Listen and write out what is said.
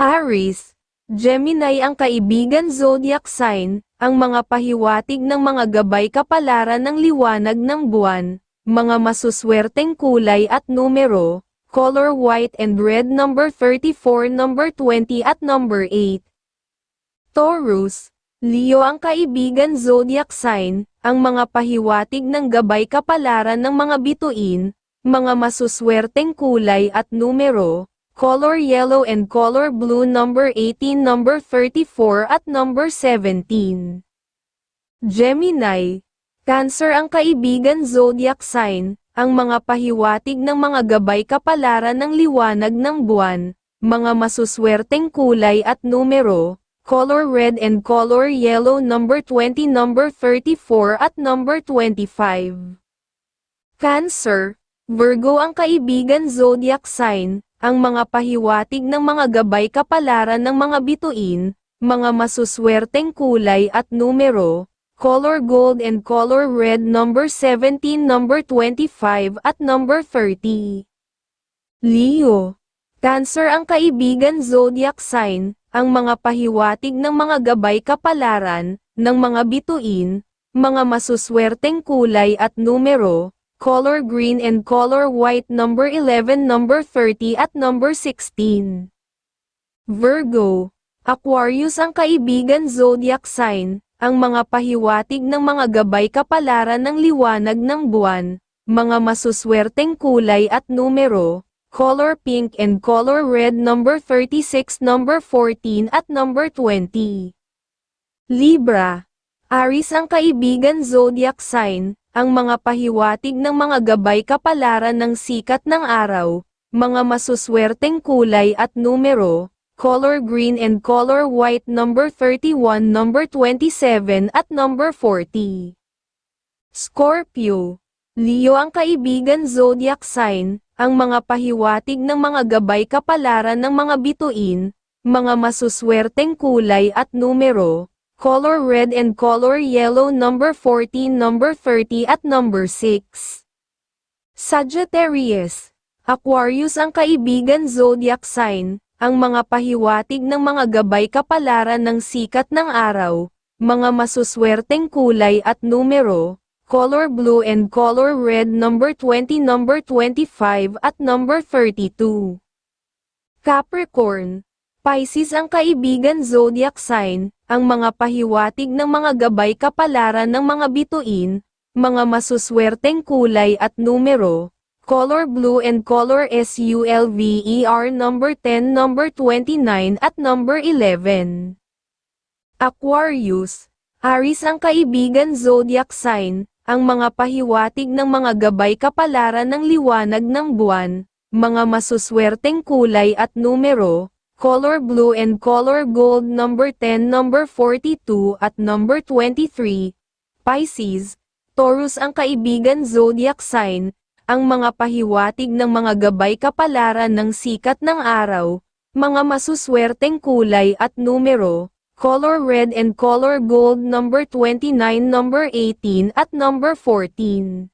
Aries, Gemini ang kaibigan zodiac sign, ang mga pahiwatig ng mga gabay kapalaran ng liwanag ng buwan, mga masuswerteng kulay at numero, color white and red number 34, number 20 at number 8. Taurus, Leo ang kaibigan zodiac sign, ang mga pahiwatig ng gabay kapalaran ng mga bituin, mga masuswerteng kulay at numero, color yellow and color blue number 18, number 34 at number 17. Gemini, Cancer ang kaibigan zodiac sign, ang mga pahiwatig ng mga gabay kapalaran ng liwanag ng buwan, mga masuswerteng kulay at numero, color red and color yellow number 20 number 34 at number 25. Cancer, Virgo ang kaibigan zodiac sign, ang mga pahiwatig ng mga gabay kapalaran ng mga bituin, mga masuswerteng kulay at numero, color gold and color red number 17 number 25 at number 30. Leo, Cancer ang kaibigan zodiac sign, ang mga pahiwatig ng mga gabay kapalaran, ng mga bituin, mga masuswerteng kulay at numero, color green and color white number 11 number 30 at number 16. Virgo, Aquarius ang kaibigan zodiac sign, ang mga pahiwatig ng mga gabay kapalaran ng liwanag ng buwan, mga masuswerteng kulay at numero, color pink and color red number 36 number 14 at number 20. Libra, Aris ang kaibigan zodiac sign, ang mga pahiwatig ng mga gabay kapalaran ng sikat ng araw, mga masuswerteng kulay at numero, color green and color white number 31 number 27 at number 40. Scorpio, Leo ang kaibigan zodiac sign, ang mga pahiwatig ng mga gabay kapalaran ng mga bituin, mga masuswerteng kulay at numero, color red and color yellow number 14 number 30 at number 6. Sagittarius, Aquarius ang kaibigan zodiac sign, ang mga pahiwatig ng mga gabay kapalaran ng sikat ng araw, mga masuswerteng kulay at numero, color blue and color red number 20 number 25 at number 32. Capricorn, Pisces ang kaibigan zodiac sign, ang mga pahiwatig ng mga gabay kapalaran ng mga bituin, mga masuswerteng kulay at numero, color blue and color SULVER number 10 number 29 at number 11. Aquarius, Aris ang kaibigan zodiac sign, ang mga pahiwatig ng mga gabay kapalaran ng liwanag ng buwan, mga masuswerteng kulay at numero, color blue and color gold number 10 number 42 at number 23, Pisces, Taurus ang kaibigan zodiac sign, ang mga pahiwatig ng mga gabay kapalaran ng sikat ng araw, mga masuswerteng kulay at numero, color red and color gold number 29 number 18 at number 14.